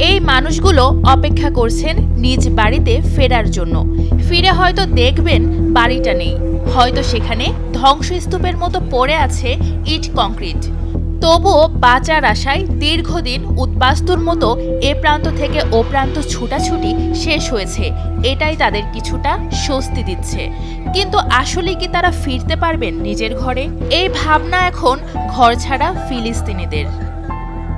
এই মানুষগুলো অপেক্ষা করছেন নিজ বাড়িতে ফেরার জন্য। ফিরে হয়তো দেখবেন বাড়িটা নেই। হয়তো সেখানে ধ্বংসস্তূপের মতো পড়ে আছে ইট কংক্রিট। তবুও বাঁচার আশায় দীর্ঘদিন উদ্বাস্তুর মতো এ প্রান্ত থেকে ও প্রান্ত ছুটাছুটি শেষ হয়েছে। এটাই তাদের কিছুটা স্বস্তি দিচ্ছে। কিন্তু আসলে কি তারা ফিরতে পারবেন নিজের ঘরে? এই ভাবনা এখন ঘর ছাড়া ফিলিস্তিনিদের।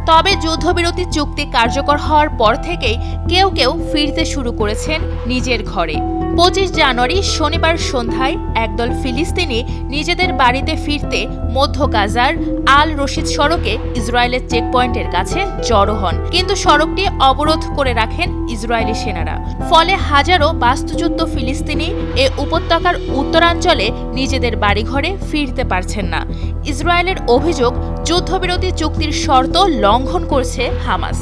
তবে যুদ্ধবিরতি চুক্তি কার্যকর হওয়ার পর থেকেই কেউ কেউ ফিরতে শুরু করেছেন নিজের ঘরে। পঁচিশ জানুয়ারি শনিবার সন্ধ্যায় একদল ফিলিস্তিনি নিজেদের বাড়িতে ফিরতে মধ্য গাজার আল রশিদ সড়কে ইসরায়েলের চেকপয়েন্টের কাছে জড়ো হন। কিন্তু সড়কটি অবরোধ করে রাখেন ইসরায়েলি সেনারা। ফলে হাজারো বাস্তুচ্যুত ফিলিস্তিনি এ উপত্যকার উত্তরাঞ্চলে নিজেদের বাড়িঘরে ফিরতে পারছেন না। ইসরায়েলের অভিযোগ যুদ্ধবিরতি চুক্তির শর্ত লঙ্ঘন করছে হামাস।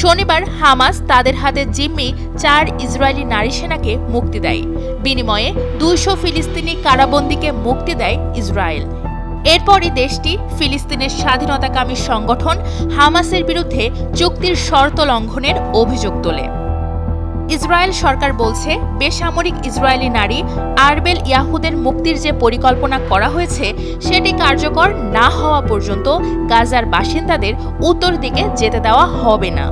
শনিবার হামাস তাদের হাতে জিম্মি চার ইসরায়েলি নারী সেনাকে মুক্তি দেয়। বিনিময়ে দুইশো ফিলিস্তিনি কারাবন্দীকে মুক্তি দেয় ইসরায়েল। এরপরই দেশটি ফিলিস্তিনের স্বাধীনতাকামী সংগঠন হামাসের বিরুদ্ধে চুক্তির শর্ত লঙ্ঘনের অভিযোগ তোলে। ইসরায়েল সরকার বলছে, বেসামরিক ইসরায়েলি নারী আরবেল ইয়াহুদের মুক্তির যে পরিকল্পনা করা হয়েছে, সেটি কার্যকর না হওয়া পর্যন্ত গাজার বাসিন্দাদের উত্তর দিকে যেতে দেওয়া হবে না।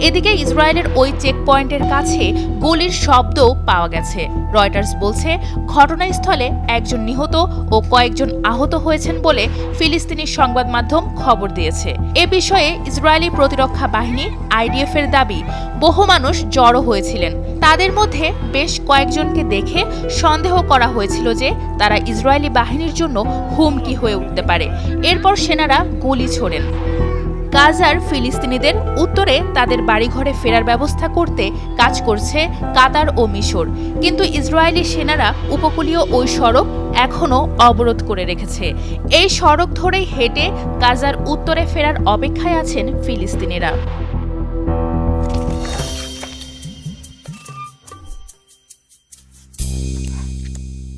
এদিকে ইসরায়েলের ওই চেকপয়েন্টের কাছে গুলির শব্দও পাওয়া গেছে। রয়টার্স বলছে, ঘটনাস্থলে একজন নিহত ও কয়েকজন আহত হয়েছেন বলে ফিলিস্তিনি সংবাদ মাধ্যম খবর দিয়েছে। এ বিষয়ে ইসরায়েলি প্রতিরক্ষা বাহিনী, আইডিএফ এর দাবি, বহু মানুষ জড়ো হয়েছিলেন। তাদের মধ্যে বেশ কয়েকজনকে দেখে সন্দেহ করা হয়েছিল যে তারা ইসরায়েলি বাহিনীর জন্য হুমকি হয়ে উঠতে পারে। এরপর সেনারা গুলি ছোড়েন। গাজার ফিলিস্তিনিদের উত্তরে তাদের বাড়িঘরে ফেরার ব্যবস্থা করতে কাজ করছে কাতার ও মিশর। কিন্তু ইসরায়েলি সেনারা উপকূলীয় ওই সড়ক এখনও অবরোধ করে রেখেছে। এই সড়ক ধরেই হেঁটে গাজার উত্তরে ফেরার অপেক্ষায় আছেন ফিলিস্তিনিরা।